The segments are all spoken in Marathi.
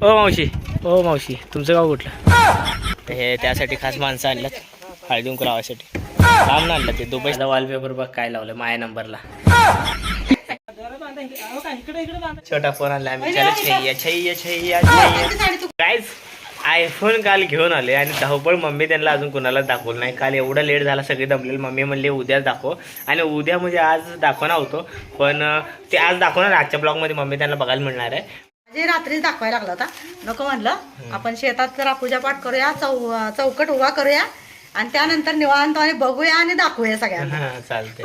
ओ मावशी. ओ मावशी तुमचं गाव कुठलं? तर हे त्यासाठी खास माणसं आणल्यात. हळदी लावायसाठी. लांब आणलं ते दुबईचा वॉलपेपर बघ काय लावलं माझ्या नंबरला. छोटा फोन आणला आम्ही. चला छैया छैया छैया गाईज आयफोन काल घेऊन आले आणि धावपळ मम्मी त्यांना अजून कुणाला दाखवलं नाही. काल एवढा लेट झाला सगळे दमलेले. मम्मी म्हणले उद्याच दाखव. आणि उद्या म्हणजे आज दाखवणार होतो पण ते आज दाखवणार आजच्या ब्लॉगमध्ये मम्मी त्यांना बघायला मिळणार आहे. म्हणजे रात्रीच दाखवायला लागला होता. नको म्हणलं. आपण शेतात जरा पूजापाठ करूया चौ चौकट उभा करूया आणि त्यानंतर निवांतपणे बघूया आणि दाखवूया सगळ्यांना. हा चालते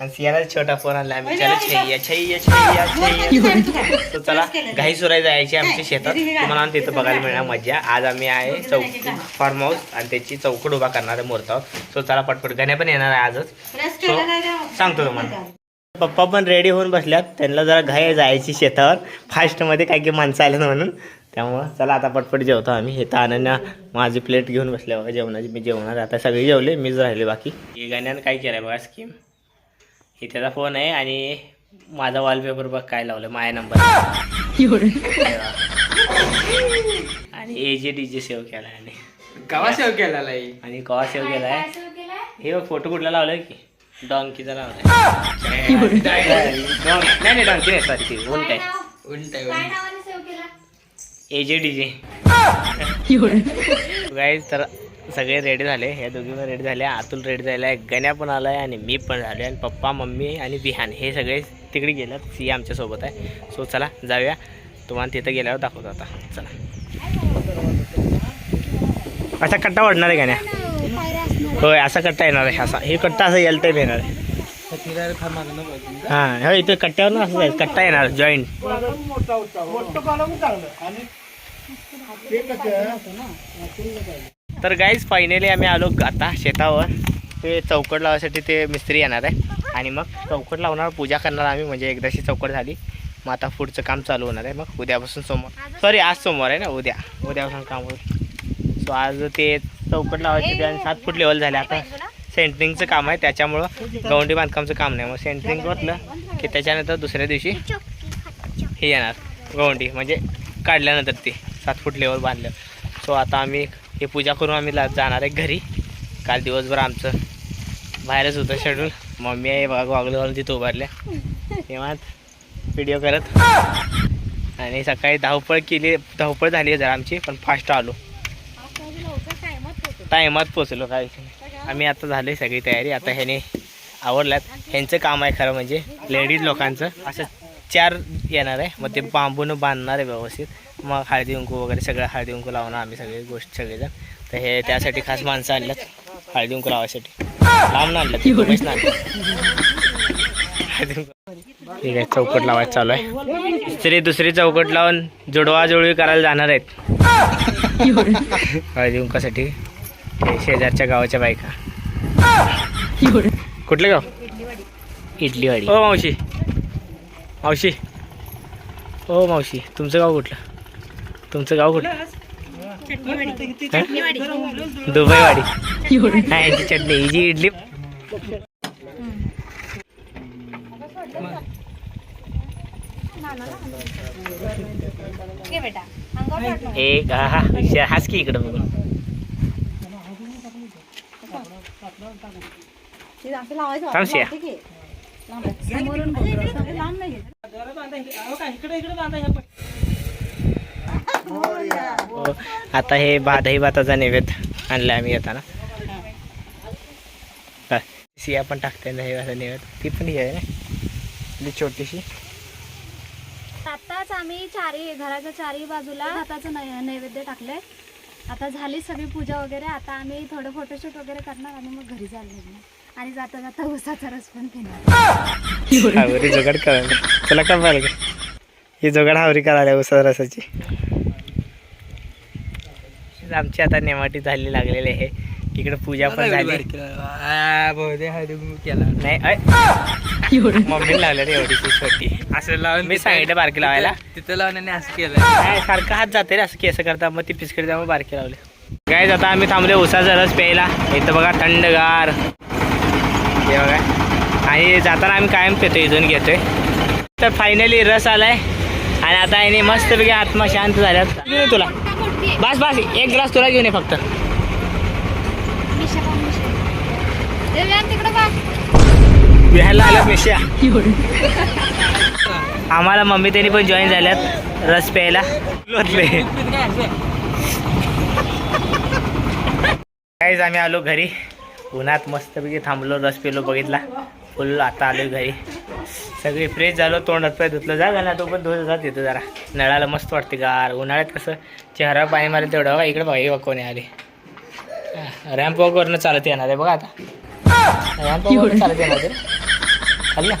आणि सियाला छोटा फोन आणला. आम्ही चला छैया छैया छैया छैया तो चला घाई सुराई जायची आमच्या शेतात. तुम्हाला आणि तिथं बघायला मिळणार मजा आज आम्ही आहे चौक फार्म हाऊस आणि त्याची चौकट उभा करणार आहे मुहूर्तावर सो चला पटपट. गण्या पण येणार आहे आजच. So, सांगतो तुम्हाला. पप्पा पण रेडी होऊन बसल्यात. त्यांना जरा घाई आहे जायची शेतावर. फास्टमध्ये काही काही माणसं आले म्हणून. त्यामुळं चला आता पटपट जेवतो आम्ही. हे तर अनन्या माझी प्लेट घेऊन बसल्या बघा जेवणाची. मी जेवणार. आता सगळे जेवले मीच राहिले बाकी. हे गाण्यानं काय केलं बघा स्कीम हे त्याचा फोन आहे आणि माझा वॉलपेपर बघ काय लावलं माझ्या नंबर आणि ए जे डी जे सेव्ह केला आणि. गावा सेव केलेला आहे आणि कवा सेव्ह केलाय? हे बघ फोटो कुठला लावलाय की? डॉंकीचा लावलाय डॉंक- नाही. नाही डॉंकी नाही सॉरी ती उंट आहे. उलट आहे उलट. ए जे डी जे गाईज तर सगळे रेडी झाले. ह्या दोघी पण रेडी झाले अतुल रेडी झालाय गण्या पण आलाय आणि मी पण झाले आणि पप्पा मम्मी आणि बिहान हे सगळे तिकडे गेल्यात सी आमच्यासोबत आहे. सो चला जाऊया. तुम्हाला तिथं गेल्यावर दाखवतो आता. चला. असा कट्टा वाढणार आहे गण्या. होय असा कट्टा येणार आहे असा. हे कट्टा असं यायला टाईप येणार आहे. हां हो इथे कट्ट्यावर ना असं जाईल. कट्टा येणार जॉईंट तर गाईज फायनली आम्ही आलो आता शेतावर. ते चौकट लावायसाठी ते मिस्त्री येणार आहे. आणि मग चौकट लावणार पूजा करणार आम्ही. म्हणजे एकदाशी चौकट झाली. मग आता पुढचं काम चालू होणार आहे. मग उद्यापासून सोमवार. सॉरी आज सोमवार आहे ना उद्या. उद्यापासून काम होईल. सो आज ते चौकट लावायचे आणि सात फूट लेवल झाले. आता सेंटरिंगचं काम आहे त्याच्यामुळं गवंडी बांधकामचं काम नाही. मग सेंटरिंग वरलं की त्याच्यानंतर दुसऱ्या दिवशी हे येणार. गवंडी म्हणजे काढल्यानंतर ते सात फूट लेवल बांधलं. सो आता आम्ही हे पूजा करून आम्ही जाणार आहे घरी. काल दिवसभर आमचं बाहेरच होतं शेड्यूल मम्मी आहे बघा गॉगल घालून तिथं उभारल्या. निवांत व्हिडिओ करत. आणि सकाळी धावपळ केली धावपळ झाली आहे जरा आमची पण फास्ट आलो. टायमात पोचलो काय? नाही. आम्ही आता झाले सगळी तयारी. आता ह्याने आवडल्यात ह्यांचं काम आहे खरं म्हणजे लेडीज लोकांचं. असं चार येणार आहे. मग ते बांबून बांधणार आहे व्यवस्थित. मग हळदी कुंकू वगैरे सगळं हळदी कुंकू लावणार आम्ही सगळे गोष्ट सगळेजण. तर हे त्यासाठी खास माणसं आणल्यात. हळदी कुंकू लावायसाठी. लांब ना हळदी कुंकू ठीक आहे चौकट लावायचं चालू आहे. दुसरी दुसरी चौकट लावून जुडवाजुळवी करायला जाणार आहेत. हळदी कुंकासाठी. हे शेजारच्या गावाच्या बायका. कुठलं गाव? इडलीवाडी. ओ मावशी. मावशी. ओ मावशी तुमचं गाव कुठलं? तुमचं गाव कुठलं? हं? दुबईवाडी. हा यांची चटणी. ही जी इडली. एक हा हा. हाच की इकडं बघून. हो. आता हे भा दही भाताचा नैवेद्य आणला आम्ही येताना. सिया पण टाकते दही भाता नैवेद्य ती पण ही आहे ना छोटीशी. आताच आम्ही चारी घराच्या चारी बाजूला भाताचं नै- नैवेद्य टाकलंय. आता झाली सगळी पूजा वगैरे आता आम्ही थोडं फोटोशूट वगैरे करणार आणि मग घरी निघणार. आणि जाता जाता उसाचा रस पण पिणार. हावरी जोगाड करायला. तुला काय पाहिलं का ही जोगाड हावरी करायला उसा रसाची. आमची आता नेमाटी झाली लागलेली आहे. इकडे पूजा पण झाली. केला. नाही अय, मम्मीने लावलं रे एवढीशी छोटी असं लावून मी सांगितलं बारकी लावायला. तिथं लावण्याने असं केलं नाही सारखं हात जाते रे असं केस करता मग ती पिचकडी त्यामुळे बारकी लावले. काय आता आम्ही थांबले उसाचा रस प्यायला. इथं बघा थंडगार. हे बघा. आणि जाताना आम्ही कायम पितो इथून घेतोय. तर फायनली रस आलाय. आणि आता याने मस्तपैकी आत्मा शांत झाल्यात. घेऊन तुला. बस बस. एक ग्लास तुला घेऊन ये फक्त. मिशा मिशा विहायला आल्यात मिश्या आम्हाला मम्मी त्यांनी पण जॉईन झाल्यात. रस प्यायला. काहीच आम्ही आलो घरी. उन्हात मस्तपैकी थांबलो रस पेलो बघितला. फुल आता आलो घरी. सगळी फ्रेश झालो तोंड हातपाय धुतलं. जा ना तो पण धुत जात येतो जरा. नळाला मस्त वाटते गार. उन्हाळ्यात कसं चेहरा पाणी मारेल तेवढं. बघा इकडे बघा हे कोणी आले. रॅम्प वॉकवरनं चालत येणार आहे. बघा आता. रॅम्प वॉकवरनं चालत येणार 好了。